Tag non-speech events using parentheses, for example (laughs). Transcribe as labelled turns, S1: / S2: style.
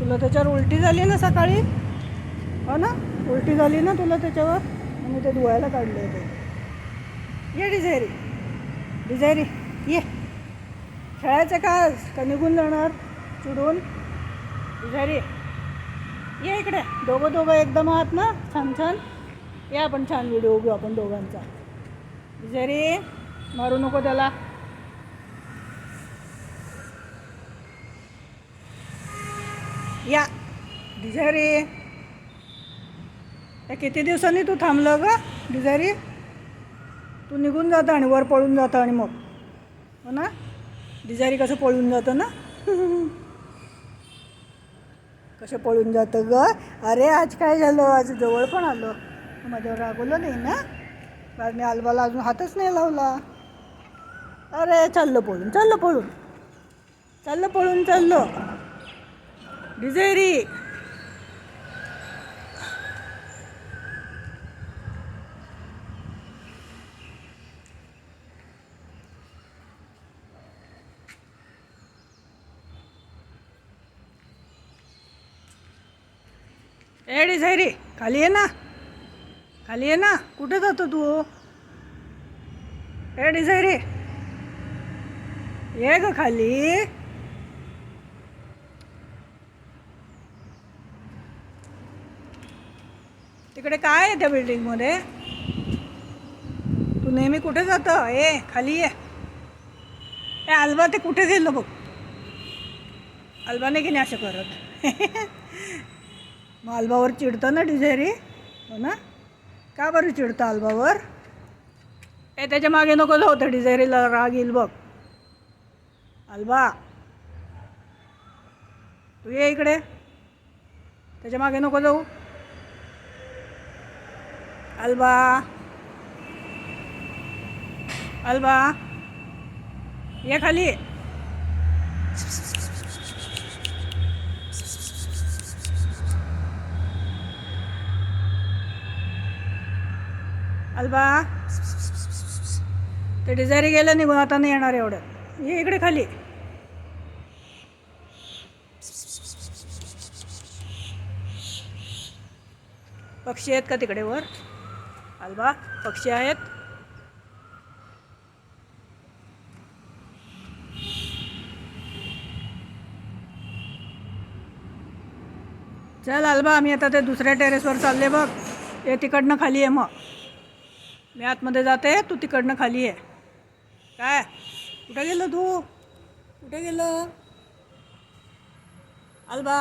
S1: तुला त्याच्यावर उलटी झाली ना सकाळी? हो ना? उलटी झाली ना तुला त्याच्यावर? आणि ते धुवायला काढले ते. ये डिझायरी. डिझायरी ये. खेळायचं का आज? का निघून जाणार? चिडून? डिझायरी. ये इकडे. दोघं दोघं एकदम आहात ना? छान छान. या आपण छान व्हिडिओ घेऊ आपण दोघांचा. डिझायरी मारू नको त्याला. या. डिझायरी या किती दिवसांनी तू थांबलं ग डिझायरी तू निघून जातं आणि वर पळून जातं आणि मग. हो ना? डिझायरी कसं पळून जातं ना? कसं पळून जातं ग? अरे आज काय झालं? आज जवळ पण आलं. माझ्यावर रागवलं नाही ना? कारण मी आलबाला अजून हातच नाही लावला. अरे चाललं पळून चाललं पळून. चाललं पळून चाललं. डिझायरी ए डिझायरी खाली ये ना खाली ये ना कुठे जातो तू ए डिझायरी ये ग खाली तिकडे काय आहे त्या बिल्डिंगमध्ये तू नेहमी कुठे जातं? ए खाली ये. ए अल्बा ते कुठे गेलं बघ? अलबाने की नाही असं करत? (laughs) मग अल्बावर चिडतं ना डिझेरी? हो ना? का बरं चिडतं अल्बावर ए त्याच्यामागे नको जाऊ त्या डिझेरीला राग येईल बघ. अल्बा तू ये इकडे. त्याच्यामागे नको जाऊ. अल्बा अल्बा ये खाली अल्बा ते डिझायरी गेलं निघून आता नाही येणार एवढं. ये इकडे खाली. पक्षी आहेत का तिकडे वर? अल्बा पक्षी आहेत. चल अल्बा आम्ही आता ते दुसऱ्या टेरेसवर चालले बघ. ते तिकडनं खाली आहे मग. मी आतमध्ये जाते तू तिकडनं खाली आहे काय? कुठे गेलं तू? कुठे गेलं? अल्बा